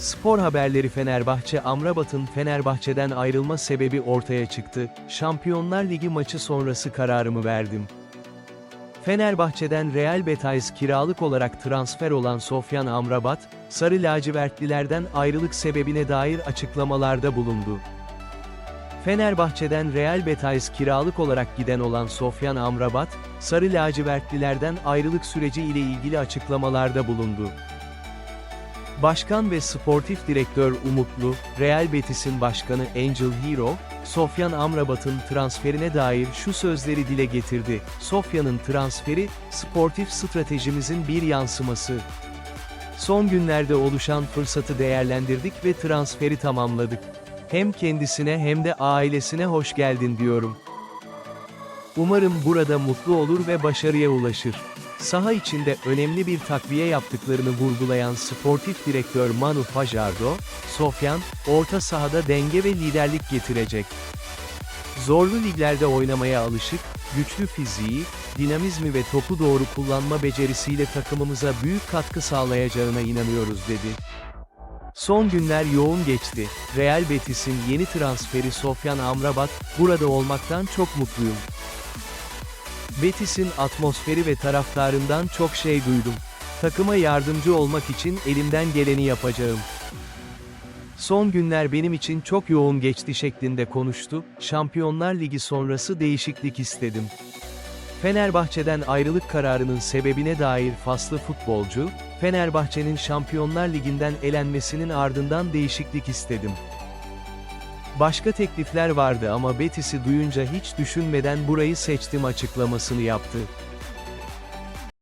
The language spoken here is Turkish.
Spor haberleri Fenerbahçe Amrabat'ın Fenerbahçe'den ayrılma sebebi ortaya çıktı. Şampiyonlar Ligi maçı sonrası kararımı verdim. Fenerbahçe'den Real Betis kiralık olarak transfer olan Sofyan Amrabat, Sarı lacivertlilerden ayrılık sebebine dair açıklamalarda bulundu. Fenerbahçe'den Real Betis kiralık olarak giden olan Sofyan Amrabat, Sarı lacivertlilerden ayrılık süreci ile ilgili açıklamalarda bulundu. Başkan ve sportif direktör Umutlu, Real Betis'in başkanı Angel Hero, Sofyan Amrabat'ın transferine dair şu sözleri dile getirdi. Sofyan'ın transferi, sportif stratejimizin bir yansıması. Son günlerde oluşan fırsatı değerlendirdik ve transferi tamamladık. Hem kendisine hem de ailesine hoş geldin diyorum. Umarım burada mutlu olur ve başarıya ulaşır. Saha içinde önemli bir takviye yaptıklarını vurgulayan sportif direktör Manu Fajardo, Sofyan, orta sahada denge ve liderlik getirecek. Zorlu liglerde oynamaya alışık, güçlü fiziği, dinamizmi ve topu doğru kullanma becerisiyle takımımıza büyük katkı sağlayacağına inanıyoruz dedi. Son günler yoğun geçti. Real Betis'in yeni transferi Sofyan Amrabat, burada olmaktan çok mutluyum. Betis'in atmosferi ve taraftarından çok şey duydum. Takıma yardımcı olmak için elimden geleni yapacağım. Son günler benim için çok yoğun geçti şeklinde konuştu, Şampiyonlar Ligi sonrası değişiklik istedim. Fenerbahçe'den ayrılık kararının sebebine dair faslı futbolcu, Fenerbahçe'nin Şampiyonlar Ligi'nden elenmesinin ardından değişiklik istedim. Başka teklifler vardı ama Betis'i duyunca hiç düşünmeden burayı seçtim açıklamasını yaptı.